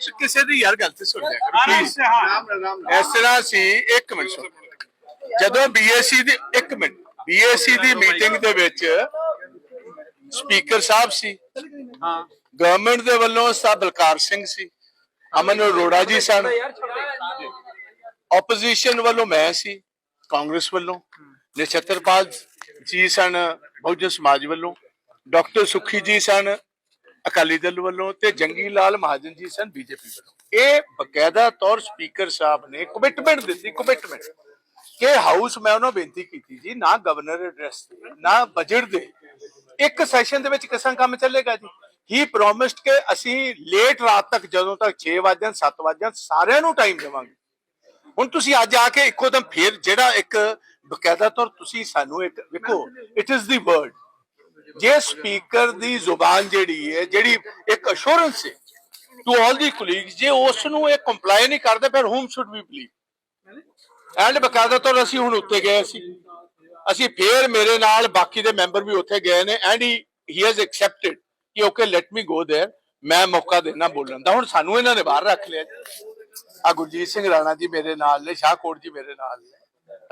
ਕਿਸੇ ਦੀ ਯਾਰ ਗੱਲ ਤੇ ਸੁਣ ਲਿਆ ਕਰੋ ਪਲੀਜ਼ ਇਸ ਤਰ੍ਹਾਂ ਸੀ ਇੱਕ ਮਿੰਟ ਸੁਣ। ਜਦੋਂ ਬੀਏਸੀ ਦੀ ਇੱਕ ਮਿੰਟ। ਬੀਏਸੀ ਦੀ ਮੀਟਿੰਗ ਦੇ ਵਿੱਚ ਸਪੀਕਰ ਸਾਹਿਬ ਸੀ। ਹਾਂ। ਗਵਰਨਮੈਂਟ ਦੇ ਵੱਲੋਂ ਸਾਹਿਬ ਬਲਕਾਰ ਸਿੰਘ ਸੀ। ਅਮਨ ਅਰੋੜਾ ਜੀ ਸਨ। ਆਪੋਜੀਸ਼ਨ ਵੱਲੋਂ ਮੈਂ ਸੀ। ਕਾਂਗਰਸ ਵੱਲੋਂ। ਨਛੱਤਰਪਾਲ ਜੀ ਸਨ। ਬਹੁਜਨ ਸਮਾਜ ਵੱਲੋਂ। ਡਾਕਟਰ ਸੁਖੀ ਜੀ ਸਨ। ਅਕਾਲੀ ਦਲ ਵੱਲੋਂ ਤੇ ਜੰਗੀ ਲਾਲ ਮਹਾਜਨ ਜੀ ਸਨ, ਬੀਜੇਪੀ ਵੱਲੋਂ। ਇਹ ਬਕਾਇਦਾ ਤੌਰ ਸਪੀਕਰ ਸਾਹਿਬ ਨੇ ਕਮਿਟਮੈਂਟ ਦਿੱਤੀ ਕਮਿਟਮੈਂਟ ਕਿ ਹਾਊਸ ਮੈਂ ਉਹਨਾਂ ਬੇਨਤੀ ਕੀਤੀ ਜੀ, ਨਾ ਗਵਰਨਰ ਐਡਰੈਸ ਨਾ ਬਜਟ ਦੇ। ਇੱਕ ਸੈਸ਼ਨ ਦੇ ਵਿੱਚ ਕਿਸਾਂ ਕੰਮ ਚੱਲੇਗਾ ਜੀ। ਹੀ ਪ੍ਰੋਮਿਸਡ ਕਿ ਅਸੀਂ ਲੇਟ ਰਾਤ ਤੱਕ, ਜਦੋਂ ਤੱਕ 6 ਵਜੇ 7 ਵਜੇ ਸਾਰਿਆਂ ਨੂੰ ਟਾਈਮ ਦੇਵਾਂਗੇ। ਹੁਣ ਤੁਸੀਂ ਅੱਜ ਆ ਕੇ ਇੱਕੋ ਦਮ ਫੇਰ ਜਿਹੜਾ ਇੱਕ ਬਕਾਇਦਾ ਤੌਰ ਤੁਸੀਂ ਸਾਨੂੰ ਇੱਕ, ਵੇਖੋ ਇਟ ਇਜ਼ ਦੀ ਵਰਡ ਜੇ ਸਪੀਕਰ ਦੀ ਜ਼ੁਬਾਨ ਜਿਹੜੀ ਹੈ ਜਿਹੜੀ ਇੱਕ ਅਸ਼ੋਰੈਂਸ ਹੈ ਟੂ ਆਲ ਦੀ ਕੋਲੀਗਸ ਜੇ ਉਸ ਨੂੰ ਇਹ ਕੰਪਲਾਈ ਨਹੀਂ ਕਰਦੇ ਫਿਰ whom should we believe and ਬਕਾਇਦਾ ਤੌਰ ਅਸੀਂ ਹੁਣ ਉੱਤੇ ਗਏ ਸੀ ਅਸੀਂ ਫੇਰ ਮੇਰੇ ਨਾਲ ਬਾਕੀ ਦੇ ਮੈਂਬਰ ਵੀ ਉੱਥੇ ਗਏ ਨੇ and he he has accepted ਕਿ okay let me go there ਮੈਂ ਮੌਕਾ ਦੇਣਾ ਬੋਲਣ ਦਾ ਹੁਣ ਸਾਨੂੰ ਇਹਨਾਂ ਨੇ ਬਾਹਰ ਰੱਖ ਲਿਆ ਆ ਗੁਰਜੀਤ ਸਿੰਘ ਰਾਣਾ ਜੀ ਮੇਰੇ ਨਾਲ ਨੇ ਸ਼ਾਹਕੋਟ ਜੀ ਮੇਰੇ ਨਾਲ ਨੇ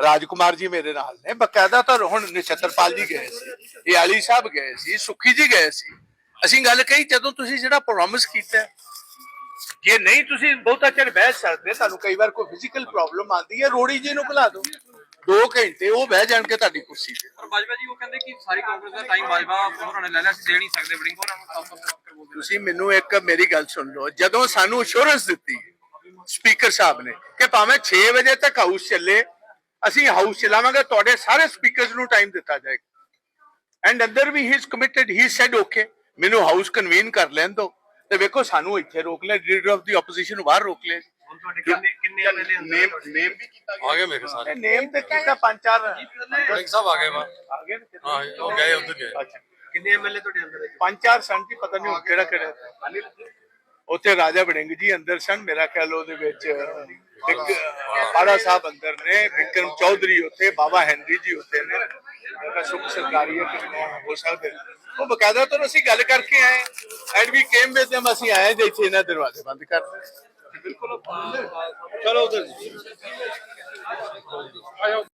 ਰਾਜਕੁਮਾਰ ਜੀ ਮੇਰੇ ਨਾਲ ਨੇ। ਬਕਾਇਦਾ ਤਾਂ ਹੁਣ ਨਛੱਤਰਪਾਲ ਜੀ ਗਏ ਸੀ ਇਹ ਆਲੀ ਸਾਹਿਬ ਗਏ ਸੀ ਸੁਖੀ ਜੀ ਗਏ ਸੀ। ਅਸੀਂ ਗੱਲ ਕਹੀ ਜਦੋਂ ਤੁਸੀਂ ਜਿਹੜਾ ਪ੍ਰੋਮਿਸ ਕੀਤਾ ਜੇ ਨਹੀਂ ਤੁਸੀਂ ਬਹੁਤਾ ਚਿਰ ਬਹਿ ਸਕਦੇ ਤੁਹਾਨੂੰ ਕਈ ਵਾਰ ਕੋਈ ਫਿਜ਼ੀਕਲ ਪ੍ਰੋਬਲਮ ਆਉਂਦੀ ਹੈ ਰੋੜੀ ਜੀ ਨੂੰ ਬੁਲਾ ਦਿਓ। 2 ਘੰਟੇ ਉਹ ਬਹਿ ਜਾਣ ਕੇ ਤੁਹਾਡੀ ਕੁਰਸੀ ਤੇ। ਪਰ ਬਾਜਵਾ ਜੀ ਉਹ ਕਹਿੰਦੇ ਕਿ ਸਾਰੀ ਕਾਂਗਰਸ ਦਾ ਟਾਈਮ ਬਾਜਵਾ ਹੋਰਾਂ ਨੇ ਲੈ ਲਿਆ ਅਸੀਂ ਦੇ ਨਹੀਂ ਸਕਦੇ ਬੜਿੰਗ ਹੋਰਾਂ ਨੂੰ ਸਾਫ਼ ਸਾਫ਼ ਕਰ ਬੋਲਦੇ ਤੁਸੀਂ ਮੈਨੂੰ ਇੱਕ ਮੇਰੀ ਗੱਲ ਸੁਣ ਲਓ ਜਦੋਂ ਸਾਨੂੰ ਅਸ਼ੋਰੈਂਸ ਦਿੱਤੀ ਸਪੀਕਰ ਸਾਹਿਬ ਨੇ ਕਿ ਭਾਵੇਂ 6 ਵਜੇ ਤੱਕ ਹਾਊਸ ਚੱਲੇ ਅਸੀਂ ਹਾਊਸ ਚਲਾਵਾਂਗੇ ਤੁਹਾਡੇ ਸਾਰੇ ਸਪੀਕਰਸ ਨੂੰ ਟਾਈਮ ਦਿੱਤਾ ਜਾਏਗਾ। ਐਂਡ ਅੰਦਰ ਵੀ he is committed he said okay ਮੈਨੂੰ ਹਾਊਸ ਕਨਵੀਨ ਕਰ ਲੈਣ ਦਿਓ। ਤੇ ਵੇਖੋ ਸਾਨੂੰ ਇੱਥੇ ਰੋਕ ਲਿਆ ਲੀਡਰ ਆਫ ਦੀ ਆਪੋਜੀਸ਼ਨ ਨੂੰ ਬਾਹਰ ਰੋਕ ਹੁਣ ਤੁਹਾਡੇ ਕਿੰਨੇ ਕਿੰਨੇ ਐਮਐਲਏ ਨੇਮ ਨੇਮ ਵੀ ਕੀਤਾ ਆ ਗਏ ਮੇਰੇ ਸਾਰੇ। ਨੇਮ ਤੇ ਕੀਤਾ ਪੰਜ ਚਾਰ। ਸਿੰਘ ਸਾਹਿਬ ਆ ਗਏ ਵਾ। ਆ ਗਏ ਨੇ ਹਾਂ ਉਹ ਗਏ ਉਧਰ ਗਏ। ਅੱਛਾ। ਕਿੰਨੇ ਐਮਐਲਏ ਤੁਹਾਡੇ ਅੰਦਰ ਪੰਜ ਚਾਰ ਸਨ ਜੀ ਪਤਾ ਨਹੀਂ ਕਿਹੜਾ ਕਿਹੜਾ। ਉੱਥੇ ਰਾਜਾ ਵੜਿੰਗ ਜੀ ਅੰਦਰ ਸਨ, ਮੇਰਾ ਖਿਆਲ ਉਹਦੇ ਵਿੱਚ ਪਾੜਾ ਸਾਹਿਬ ਅੰਦਰ ਨੇ, ਵਿਕਰਮ ਚੌਧਰੀ ਉੱਥੇ, ਬਾਬਾ ਹੈਨਰੀ ਜੀ ਉੱਥੇ ਨੇ ਮੇਰਾ ਸੁਖ ਸਰਕਾਰੀ ਹੋ ਸਕਦੇ ਨੇ। ਉਹ ਬਕਾਇਦਾ ਤੋਂ ਅਸੀਂ ਗੱਲ ਕਰਕੇ ਆਏ and we came with them, ਅਸੀਂ ਆਏ ਜੇ ਇੱਥੇ ਇਹਨਾਂ ਦਰਵਾਜ਼ੇ ਬੰਦ ਕਰ ਦਿੱਤੇ। ਚਲੋ ਉਧਰ